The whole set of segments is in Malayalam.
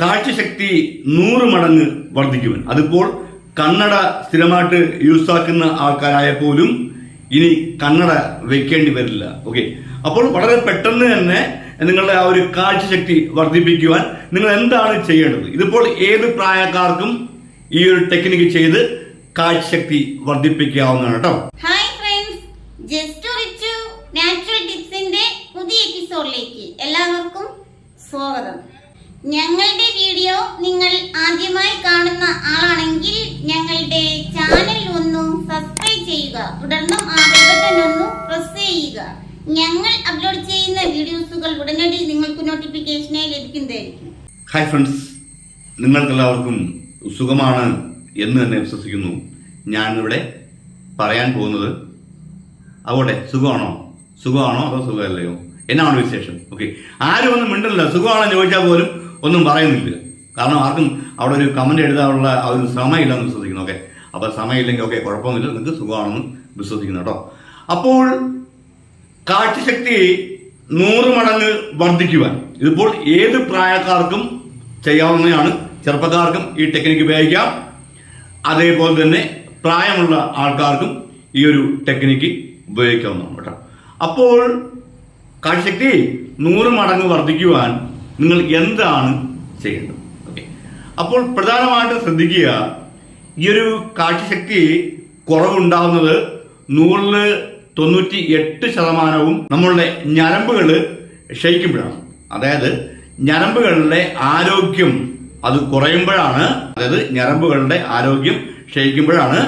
കാഴ്ചശക്തി നൂറ് മടങ്ങ് വർദ്ധിക്കുവാൻ. അതിപ്പോൾ കണ്ണട സ്ഥിരമായിട്ട് യൂസ് ആക്കുന്ന ആൾക്കാരായ പോലും ഇനി കണ്ണട വെക്കേണ്ടി വരില്ല. ഓക്കെ അപ്പോൾ വളരെ പെട്ടെന്ന് തന്നെ നിങ്ങളുടെ ആ ഒരു കാഴ്ചശക്തി വർദ്ധിപ്പിക്കുവാൻ നിങ്ങൾ എന്താണ് ചെയ്യേണ്ടത്? ഇതിപ്പോൾ ഏത് പ്രായക്കാർക്കും ഈ ഒരു ടെക്നിക്ക് ചെയ്ത് കാഴ്ചശക്തി വർദ്ധിപ്പിക്കാവുന്നതാണ് കേട്ടോ. ഹായ് ഫ്രണ്ട്സ് പുതിയ എപ്പിസോഡിലേക്ക് എല്ലാവർക്കും സ്വാഗതം. ഞങ്ങളുടെ വീഡിയോ നിങ്ങൾ ആദ്യമായി കാണുന്ന ആളാണെങ്കിൽ ഞങ്ങളുടെ ചാനൽ ഒന്ന് സബ്സ്ക്രൈബ് ചെയ്യുക. തുടർന്നും ആ ബട്ടൺ ഒന്ന് പ്രസ് ചെയ്യുക. ഞങ്ങൾ അപ്ലോഡ് ചെയ്യുന്ന വീഡിയോസുകൾ ഉടനടി നിങ്ങൾക്ക് നോട്ടിഫിക്കേഷനായി ലഭിക്കുന്നതായിരിക്കും. ഹായ് ഫ്രണ്ട്സ് നിങ്ങൾക്കെല്ലാവർക്കും സുഖമാണ് എന്ന് തന്നെ വിശ്വസിക്കുന്നു. ഞാനിവിടെ പറയാൻ പോകുന്നത് അവിടെ സുഖമാണോ? സുഖമാണോ അതോ സുഖമല്ലയോ? എന്നാണ് വിശേഷം. ഓക്കെ ആരും ഒന്നും മിണ്ടല്ല സുഖമാണോ ചോദിച്ചാൽ പോലും ഒന്നും പറയുന്നില്ല. കാരണം ആർക്കും അവിടെ ഒരു കമന്റ് എഴുതാനുള്ള ആ ഒരു സമയമില്ലെന്ന് വിശ്വസിക്കുന്നു. ഓക്കെ അപ്പോൾ സമയമില്ലെങ്കിൽ ഓക്കെ കുഴപ്പമില്ല നിങ്ങൾക്ക് സുഖമാണെന്ന് വിശ്വസിക്കുന്നു കേട്ടോ അപ്പോൾ കാഴ്ചശക്തി നൂറ് മടങ്ങ് വർദ്ധിക്കുവാൻ. ഇതിപ്പോൾ ഏത് പ്രായക്കാർക്കും ചെയ്യാവുന്നതാണ്. ചെറുപ്പക്കാർക്കും ഈ ടെക്നിക്ക് ഉപയോഗിക്കാം. അതേപോലെ തന്നെ പ്രായമുള്ള ആൾക്കാർക്കും ഈ ഒരു ടെക്നിക്ക് ഉപയോഗിക്കാവുന്നതാണ് കേട്ടോ അപ്പോൾ കാഴ്ചശക്തി നൂറ് മടങ്ങ് വർദ്ധിക്കുവാൻ നിങ്ങൾ എന്താണ് ചെയ്യേണ്ടത്? ഓക്കെ അപ്പോൾ പ്രധാനമായിട്ടും ശ്രദ്ധിക്കുക ഈ ഒരു കാഴ്ചശക്തി കുറവുണ്ടാവുന്നത് നൂറിൽ തൊണ്ണൂറ്റി എട്ട് ശതമാനവും നമ്മളുടെ ഞരമ്പുകൾ ക്ഷയിക്കുമ്പോഴാണ്. അതായത് ഞരമ്പുകളുടെ ആരോഗ്യം അത് കുറയുമ്പോഴാണ് അതായത് ഞരമ്പുകളുടെ ആരോഗ്യം ക്ഷയിക്കുമ്പോഴാണ്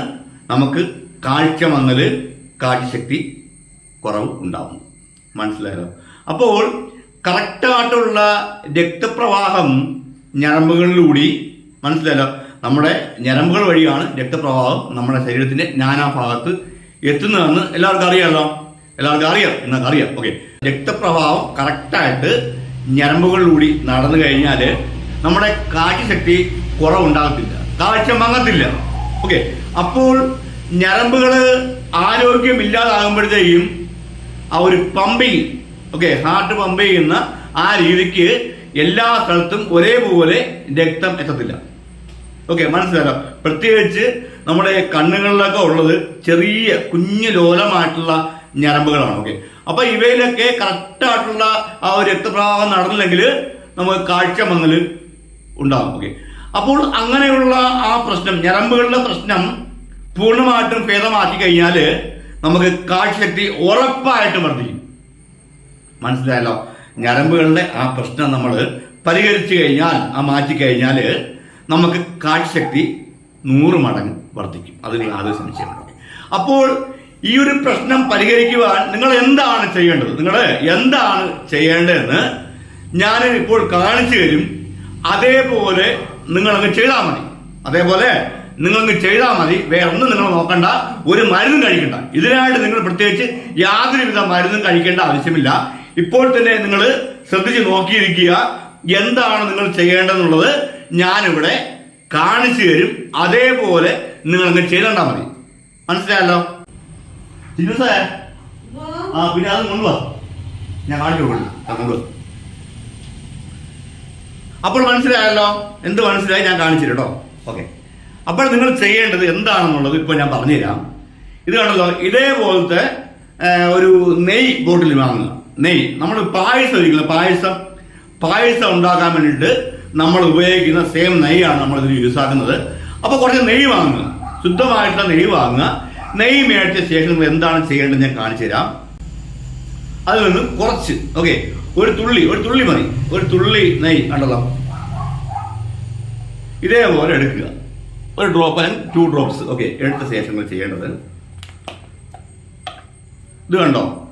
നമുക്ക് കാഴ്ച മങ്ങൽ കാഴ്ചശക്തി കുറവ് ഉണ്ടാവും മനസ്സിലായല്ലോ? അപ്പോൾ കറക്റ്റായിട്ടുള്ള രക്തപ്രവാഹം ഞരമ്പുകളിലൂടി മനസ്സിലായല്ലോ. നമ്മുടെ ഞരമ്പുകൾ വഴിയാണ് രക്തപ്രവാഹം നമ്മുടെ ശരീരത്തിന്റെ നാനാഭാഗത്ത് എത്തുന്നതെന്ന് എല്ലാവർക്കും അറിയാമല്ലോ എല്ലാവർക്കും അറിയാം. എന്നൊക്കെ അറിയാം. ഓക്കെ രക്തപ്രവാഹം കറക്റ്റായിട്ട് ഞരമ്പുകളിലൂടി നടന്നു കഴിഞ്ഞാൽ നമ്മുടെ കാഴ്ചശക്തി കുറവുണ്ടാകത്തില്ല. കാഴ്ച മങ്ങത്തില്ല. ഓക്കെ അപ്പോൾ ഞരമ്പുകൾ ആരോഗ്യമില്ലാതാകുമ്പോഴത്തേക്കും ആ ഒരു പമ്പിങ് ഓക്കെ ഹാർട്ട് പമ്പ് ചെയ്യുന്ന ആ രീതിക്ക് എല്ലാ സ്ഥലത്തും ഒരേപോലെ രക്തം എത്തത്തില്ല. ഓക്കെ മനസ്സിലാക്കാം പ്രത്യേകിച്ച് നമ്മുടെ കണ്ണുകളിലൊക്കെ ഉള്ളത് ചെറിയ കുഞ്ഞു ലോലമായിട്ടുള്ള ഞരമ്പുകളാണ്. ഓക്കെ അപ്പൊ ഇവയിലൊക്കെ കറക്റ്റായിട്ടുള്ള ആ ഒരു രക്തപ്രവാഹം നടന്നില്ലെങ്കിൽ നമുക്ക് കാഴ്ച മങ്ങൽ ഉണ്ടാകും ഓക്കെ അപ്പോൾ അങ്ങനെയുള്ള ആ പ്രശ്നം ഞരമ്പുകളുടെ പ്രശ്നം പൂർണമായിട്ടും ഭേദമാക്കി കഴിഞ്ഞാൽ നമുക്ക് കാഴ്ചശക്തി ഉറപ്പായിട്ടും വർദ്ധിക്കും. മനസ്സിലായല്ലോ? ഞരമ്പുകളുടെ ആ പ്രശ്നം നമ്മൾ പരിഹരിച്ചു കഴിഞ്ഞാൽ ആ മാറ്റി കഴിഞ്ഞാൽ നമുക്ക് കാഴ്ചശക്തി നൂറ് മടങ്ങ് വർദ്ധിക്കും. അതിൽ യാതൊരു സംശയമുണ്ട് അപ്പോൾ ഈ ഒരു പ്രശ്നം പരിഹരിക്കുവാൻ നിങ്ങൾ എന്താണ് ചെയ്യേണ്ടത്? നിങ്ങൾ എന്താണ് ചെയ്യേണ്ടതെന്ന് ഞാൻ ഇപ്പോൾ കാണിച്ചു തരും. അതേപോലെ നിങ്ങളങ്ങ് ചെയ്താൽ മതി. അതേപോലെ നിങ്ങളങ്ങ് ചെയ്താൽ മതി. വേറെ ഒന്നും നിങ്ങൾ നോക്കണ്ട. ഒരു മരുന്നും കഴിക്കണ്ട. ഇതിനായിട്ട് നിങ്ങൾ പ്രത്യേകിച്ച് യാതൊരുവിധ മരുന്നും കഴിക്കേണ്ട ആവശ്യമില്ല. ഇപ്പോൾ തന്നെ നിങ്ങൾ ശ്രദ്ധിച്ച് നോക്കിയിരിക്കുക. എന്താണ് നിങ്ങൾ ചെയ്യേണ്ടതെന്നുള്ളത് ഞാനിവിടെ കാണിച്ചു തരും. അതേപോലെ നിങ്ങൾ അങ്ങ് ചെയ്തണ്ടാ മതി. മനസ്സിലായല്ലോ? ആ പിന്നെ അത് കൊണ്ടുവാ. ഞാൻ കാണിച്ചു കൊടുക്കും. അപ്പോൾ മനസ്സിലായല്ലോ? എന്ത് മനസ്സിലായി? ഞാൻ കാണിച്ചു ഓക്കെ. അപ്പോൾ നിങ്ങൾ ചെയ്യേണ്ടത് എന്താണെന്നുള്ളത് ഇപ്പോൾ ഞാൻ പറഞ്ഞുതരാം. ഇത് കണ്ടല്ലോ ഇതേപോലത്തെ ഒരു നെയ് ബോട്ടിൽ വാങ്ങുക. നെയ്. നമ്മൾ പായസം ഒരിക്കലും പായസം പായസം ഉണ്ടാക്കാൻ വേണ്ടിയിട്ട് നമ്മൾ ഉപയോഗിക്കുന്ന സെയിം നെയ്യാണ് നമ്മൾ ഇതിൽ യൂസ് ആക്കുന്നത്. അപ്പോൾ കുറച്ച് നെയ്യ് വാങ്ങുക. ശുദ്ധമായിട്ടുള്ള നെയ്യ് വാങ്ങുക. നെയ്യ് മേടിച്ച ശേഷം നിങ്ങൾ എന്താണ് ചെയ്യേണ്ടത് ഞാൻ കാണിച്ചു തരാം. അതിൽ നിന്ന് കുറച്ച് ഓക്കെ ഒരു തുള്ളി ഒരു തുള്ളി മതി. ഒരു തുള്ളി നെയ്യ് കണ്ടല്ലോ. ഇതേപോലെ എടുക്കുക. ഒരു drop and two drops okay എടുത്ത ശേഷം ചെയ്യേണ്ടത്. ഇത് കണ്ടോ?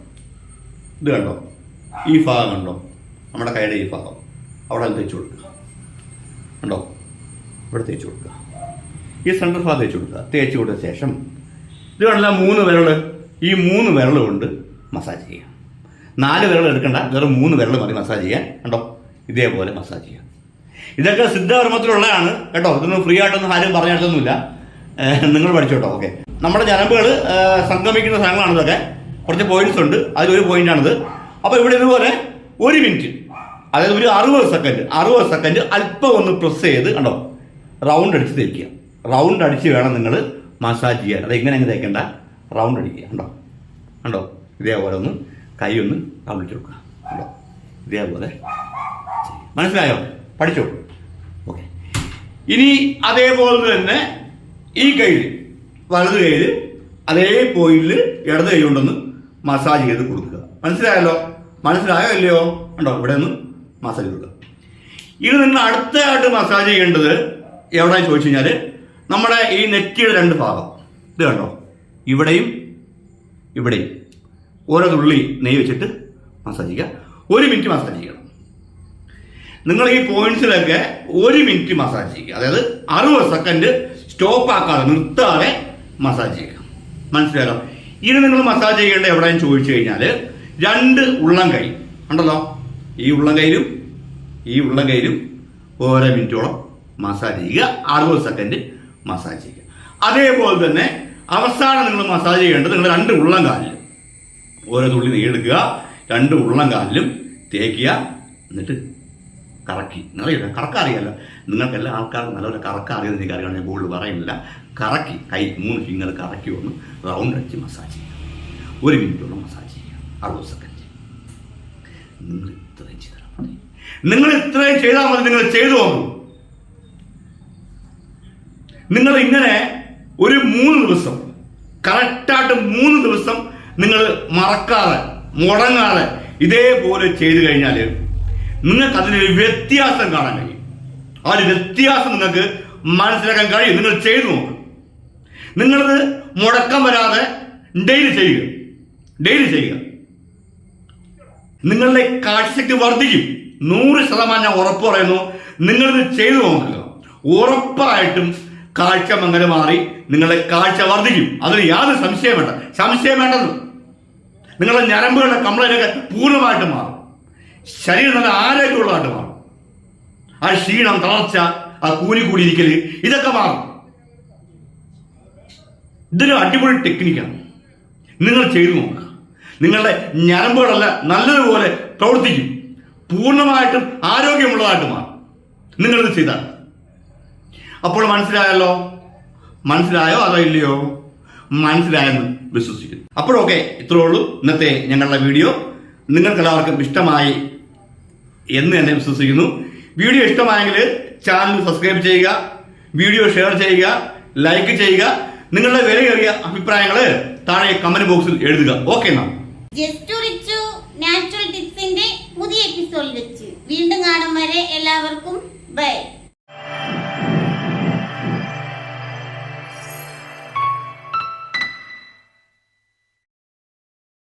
ഇത് കണ്ടോ? ഈ ഭാഗം കണ്ടോ? നമ്മുടെ കൈയുടെ ഈ ഭാഗം. അവിടെ തേച്ച് കൊടുക്കുക. കണ്ടോ? ഇവിടെ തേച്ച് കൊടുക്കുക. ഈ സെൻട്രൽ ഭാഗം തേച്ച് കൊടുക്കുക. തേച്ച് കൊടുത്ത ശേഷം ഇത് കണ്ടില്ല മൂന്ന് വിരൽ ഈ മൂന്ന് വിരൽ കൊണ്ട് മസാജ് ചെയ്യാം നാല് വിരൽ എടുക്കണ്ട വെറും മൂന്ന് വിരൽ മതി മസാജ് ചെയ്യാൻ. കണ്ടോ? ഇതേപോലെ മസാജ് ചെയ്യാം ഇതൊക്കെ സിദ്ധകർമ്മത്തിലുള്ളതാണ് കേട്ടോ? ഇതൊന്നും ഫ്രീ ആയിട്ടൊന്നും ആരും പറഞ്ഞിട്ടൊന്നുമില്ല. നിങ്ങൾ പഠിച്ചോട്ടോ? ഓക്കെ നമ്മുടെ ഞരമ്പുകൾ സംഗമിക്കുന്ന സ്ഥലങ്ങളാണ് ഇതൊക്കെ. കുറച്ച് പോയിന്റ്സ് ഉണ്ട്. അതിലൊരു പോയിന്റാണിത് അപ്പോൾ ഇവിടെ ഇതുപോലെ ഒരു മിനിറ്റ് അതായത് ഒരു അറുപത് സെക്കൻഡ് അറുപത് സെക്കൻഡ് അല്പം ഒന്ന് പ്രസ് ചെയ്ത് കണ്ടോ? റൗണ്ട് അടിച്ച് തേക്കുക. റൗണ്ട് അടിച്ച് വേണം നിങ്ങൾ മസാജ് ചെയ്യാൻ. അത് എങ്ങനെ എങ്ങനെ തേക്കണ്ട? റൗണ്ട് അടിക്കുക. കണ്ടോ? കണ്ടോ? ഇതേപോലെ ഒന്ന് കൈ ഒന്ന് റൗണ്ട് കൊടുക്കുക. കണ്ടോ? ഇതേപോലെ. മനസ്സിലായോ? പഠിച്ചോ? ഓക്കെ ഇനി അതേപോലെ തന്നെ ഈ കയ്യിൽ വലത് കയ്യിൽ അതേ പോയിന്റിൽ ഇടത് കൈ കൊണ്ടൊന്ന് മസാജ് ചെയ്ത് കൊടുക്കുക. മനസ്സിലായല്ലോ? മനസ്സിലായോ ഇല്ലയോ? ഉണ്ടോ ഇവിടെ നിന്ന് മസാജ് കൊടുക്കുക. ഇത് നിങ്ങൾ അടുത്തതായിട്ട് മസാജ് ചെയ്യേണ്ടത് എവിടെയാണെന്ന് ചോദിച്ചു കഴിഞ്ഞാൽ നമ്മുടെ ഈ നെറ്റിയുടെ രണ്ട് ഭാഗം. ഇത് കണ്ടോ? ഇവിടെയും ഇവിടെയും. ഓരോ തുള്ളി നെയ്യ് വെച്ചിട്ട് മസാജ് ചെയ്യുക. ഒരു മിനിറ്റ് മസാജ് ചെയ്യണം. നിങ്ങൾ ഈ പോയിന്റ്സിലൊക്കെ ഒരു മിനിറ്റ് മസാജ് ചെയ്യുക. അതായത് അറുപത് സെക്കൻഡ് സ്റ്റോപ്പ് ആക്കാതെ നിർത്താതെ മസാജ് ചെയ്യുക. മനസ്സിലായല്ലോ? ഇനി നിങ്ങൾ മസാജ് ചെയ്യേണ്ട എവിടെയും ചോദിച്ചു കഴിഞ്ഞാൽ രണ്ട് ഉള്ളം കൈ. ഉണ്ടല്ലോ ഈ ഉള്ളം കൈയിലും ഈ ഉള്ളം കൈയിലും ഓരോ മിനിറ്റോളം മസാജ് ചെയ്യുക. അറുപത് സെക്കൻഡ് മസാജ് ചെയ്യുക. അതേപോലെ തന്നെ അവസാനം നിങ്ങൾ മസാജ് ചെയ്യേണ്ടത് നിങ്ങൾ രണ്ട് ഉള്ളം കാലിലും. ഓരോ തുള്ളി എടുക്കുക. രണ്ട് ഉള്ളം കാലിലും തേക്കുക. എന്നിട്ട് കറക്കി. നിങ്ങളെ കറക്കാൻ അറിയാലോ നിങ്ങൾക്ക് എല്ലാ ആൾക്കാർക്കും നല്ലപോലെ കറക്കാൻ അറിയുന്ന അറിയണം ഞാൻ ഗോൾഡ് പറയുന്നില്ല. കറക്കി. കൈ മൂന്ന് ഫിംഗർ കറക്കി ഒന്ന് റൗണ്ട് അടിച്ച് മസാജ് ചെയ്യുക ഒരു മിനിറ്റോളം മസാജ് ചെയ്യുക അറുപത് സെക്കൻഡ്. നിങ്ങൾ ഇത്രയും ചെയ്താൽ മതി. നിങ്ങൾ ഇത്രയും ചെയ്താൽ മതി. നിങ്ങൾ ചെയ്തു നോക്കൂ. നിങ്ങൾ ഇങ്ങനെ ഒരു മൂന്ന് ദിവസം കറക്റ്റായിട്ട് മൂന്ന് ദിവസം നിങ്ങൾ മറക്കാതെ മുടങ്ങാതെ ഇതേപോലെ ചെയ്തു കഴിഞ്ഞാൽ നിങ്ങൾക്ക് അതിനൊരു വ്യത്യാസം കാണാൻ കഴിയും. ആ ഒരു വ്യത്യാസം നിങ്ങൾക്ക് മനസ്സിലാക്കാൻ കഴിയും. നിങ്ങൾ ചെയ്തു നോക്കും. നിങ്ങളത് മുടക്കം വരാതെ ഡെയിലി ചെയ്യുക. ഡെയിലി ചെയ്യുക. നിങ്ങളുടെ കാഴ്ചശക്തി വർദ്ധിക്കും. നൂറ് ശതമാനം ഞാൻ ഉറപ്പ് പറയുന്നു. നിങ്ങളിത് ചെയ്തു നോക്കുക. ഉറപ്പായിട്ടും കാഴ്ച മങ്ങനെ മാറി നിങ്ങളുടെ കാഴ്ച വർദ്ധിക്കും. അതിന് യാതൊരു സംശയം വേണ്ട. സംശയം വേണ്ടത് നിങ്ങളുടെ ഞരമ്പുകളുടെ കംപ്ലൈന്റ് ഒക്കെ പൂർണമായിട്ട് മാറും. ശരീരം നല്ല ആരോഗ്യമുള്ളതായിട്ട് മാറും. ആ ക്ഷീണം തളർച്ച ആ കൂലി കൂടിയിരിക്കൽ ഇതൊക്കെ മാറും. ഇതൊരു അടിപൊളി ടെക്നിക്കാണ് നിങ്ങൾ ചെയ്തു നോക്കുക. നിങ്ങളുടെ ഞരമ്പുകളല്ല നല്ലതുപോലെ പ്രവർത്തിക്കും. പൂർണമായിട്ടും ആരോഗ്യമുള്ളതായിട്ട് മാറും. നിങ്ങളിത് ചെയ്താൽ. അപ്പോൾ മനസ്സിലായല്ലോ? മനസ്സിലായോ അതോ ഇല്ലയോ? മനസ്സിലായെന്ന് വിശ്വസിക്കുന്നു. അപ്പോഴൊക്കെ ഇത്രയേ ഉള്ളൂ. ഇന്നത്തെ ഞങ്ങളുടെ വീഡിയോ നിങ്ങൾക്ക് എല്ലാവർക്കും ഇഷ്ടമായി എന്ന് തന്നെ വിശ്വസിക്കുന്നു. വീഡിയോ ഇഷ്ടമായെങ്കിൽ ചാനൽ സബ്സ്ക്രൈബ് ചെയ്യുക വീഡിയോ ഷെയർ ചെയ്യുക ലൈക്ക് ചെയ്യുക. നിങ്ങളുടെ വിലയേറിയ അഭിപ്രായങ്ങൾ താഴെ കമന്റ് ബോക്സിൽ എഴുതുക. ഓക്കെ ജസ്റ്റ് നാച്ചുറൽ ടിപ്സിന്റെ പുതിയ എപ്പിസോഡിൽ വെച്ച്. വീണ്ടും കാണും വരെ എല്ലാവർക്കും. ബൈ